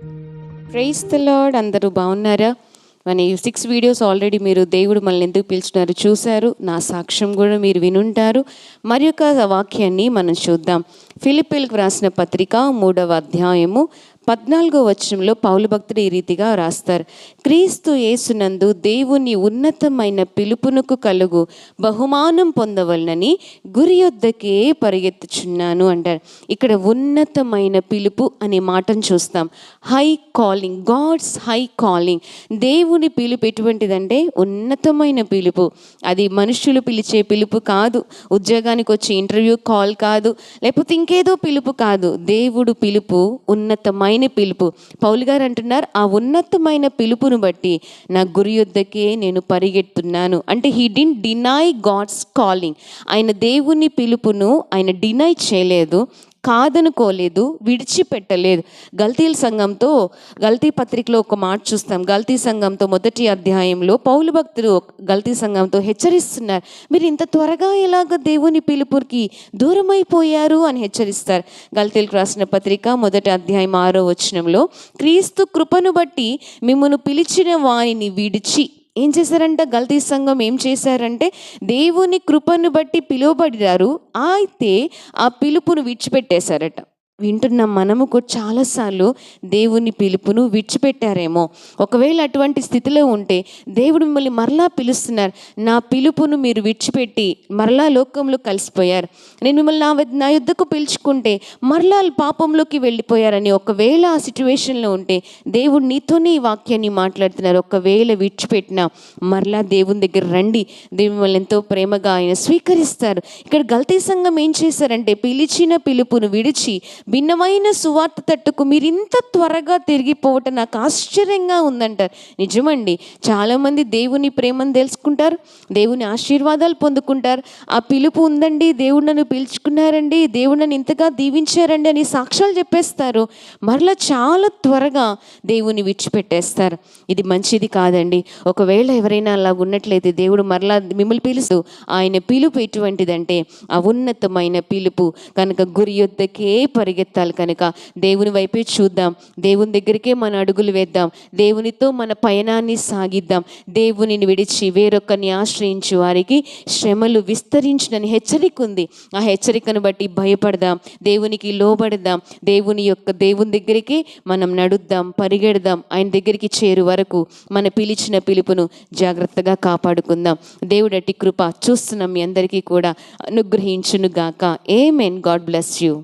Price the lord. అందరూ బాగున్నారా? మన ఈ సిక్స్ వీడియోస్ ఆల్రెడీ మీరు దేవుడు మనల్ని ఎందుకు పిలిచినారు చూశారు. నా సాక్ష్యం కూడా మీరు వినుంటారు. మరి యొక్క వాక్యాన్ని మనం చూద్దాం. ఫిలిపిల్కి వ్రాసిన పత్రిక మూడవ అధ్యాయము పద్నాలుగో వచనంలో పౌలు భక్తుడు ఈ రీతిగా రాస్తారు. క్రీస్తు యేసునందు దేవుని ఉన్నతమైన పిలుపునకు కలుగు బహుమానం పొందవలనని గురి యొద్దకే పరిగెత్తుచున్నాను అంటారు. ఇక్కడ ఉన్నతమైన పిలుపు అనే మాటను చూస్తాం. High calling God's high calling. దేవుని పిలుపు ఎటువంటిదంటే ఉన్నతమైన పిలుపు. అది మనుషులు పిలిచే పిలుపు కాదు. ఉద్యోగానికి వచ్చే ఇంటర్వ్యూ కాల్ కాదు. లేకపోతే ఇంకేదో పిలుపు కాదు. దేవుడు పిలుపు ఉన్నతమైన పిలుపు. పౌలు గారు అంటున్నారు ఆ ఉన్నతమైన పిలుపును బట్టి నా గురి యొద్దకే నేను పరిగెడుతున్నాను అంటే he didn't deny God's calling ఆయన దేవుని పిలుపును ఆయన డినై చేయలేదు. కాదనుకోలేదు విడిచిపెట్టలేదు. గల్తీల సంఘంతో గల్తీ పత్రికలో ఒక మాట చూస్తాం. గల్తీ సంఘంతో మొదటి అధ్యాయంలో పౌలు భక్తులు గల్తీ సంఘంతో హెచ్చరిస్తున్నారు. మీరు ఇంత త్వరగా ఎలాగ దేవుని పిలుపుకి దూరమైపోయారు అని హెచ్చరిస్తారు. గల్తీలకు రాసిన పత్రిక మొదటి అధ్యాయం ఆరో వచనంలో క్రీస్తు కృపను బట్టి మిమ్మను పిలిచిన వారిని విడిచి ఏం చేశారంట? గల్తీ సంఘం ఏం చేశారంటే దేవుని కృపను బట్టి పిలువబడినారు. అయితే ఆ పిలుపును విడిచిపెట్టేశారట. వింటున్న మనము కూడా చాలాసార్లు దేవుని పిలుపును విడిచిపెట్టారేమో. ఒకవేళ అటువంటి స్థితిలో ఉంటే దేవుడు మిమ్మల్ని మరలా పిలుస్తున్నారు. నా పిలుపును మీరు విడిచిపెట్టి మరలా లోకంలో కలిసిపోయారు. నేను మిమ్మల్ని నా వద్ద- నా యుద్ధకు పిలుచుకుంటే మరలా పాపంలోకి వెళ్ళిపోయారని ఒకవేళ ఆ సిచ్యువేషన్లో ఉంటే దేవుడు నీతోనే ఈ వాక్యాన్ని మాట్లాడుతున్నారు. ఒకవేళ విడిచిపెట్టినా మరలా దేవుని దగ్గర రండి. దేవుని మిమ్మల్ని ఎంతో ప్రేమగా ఆయన స్వీకరిస్తారు. ఇక్కడ గల్తీ సంఘం ఏం చేశారంటే పిలిచిన పిలుపును విడిచి భిన్నమైన సువార్త తట్టుకు మీరు ఇంత త్వరగా తిరిగిపోవటం నాకు ఆశ్చర్యంగా ఉందంటారు. నిజమండి చాలామంది దేవుని ప్రేమను తెలుసుకుంటారు దేవుని ఆశీర్వాదాలు పొందుకుంటారు. ఆ పిలుపు ఉందండి దేవుడు నన్ను పిలుచుకున్నారండి దేవుడు నన్ను ఇంతగా దీవించారండి అని సాక్ష్యాలు చెప్పేస్తారు. మరలా చాలా త్వరగా దేవుని విడిచిపెట్టేస్తారు. ఇది మంచిది కాదండి. ఒకవేళ ఎవరైనా అలా ఉన్నట్లయితే దేవుడు మరలా మిమ్మల్ని పిలుస్తూ ఆయన పిలుపు ఎటువంటిదంటే ఆ ఉన్నతమైన పిలుపు. కనుక గురి యొద్దకే పరిగెత్తాలి కనుక దేవుని వైపే చూద్దాం. దేవుని దగ్గరికే మన అడుగులు వేద్దాం. దేవునితో మన పయనాన్ని సాగిద్దాం. దేవునిని విడిచి వేరొకరిని ఆశ్రయించి వారికి శ్రమలు విస్తరించినని హెచ్చరిక ఉంది. ఆ హెచ్చరికను బట్టి భయపడదాం. దేవునికి లోబడదాం. దేవుని యొక్క దేవుని దగ్గరికి మనం నడుద్దాం పరిగెడదాం. ఆయన దగ్గరికి చేరు వరకు మన పిలిచిన పిలుపును జాగ్రత్తగా కాపాడుకుందాం. దేవుడటి కృప చూస్తున్నాం మీ అందరికీ కూడా. అనుగ్రహించునుగాక. Amen God bless you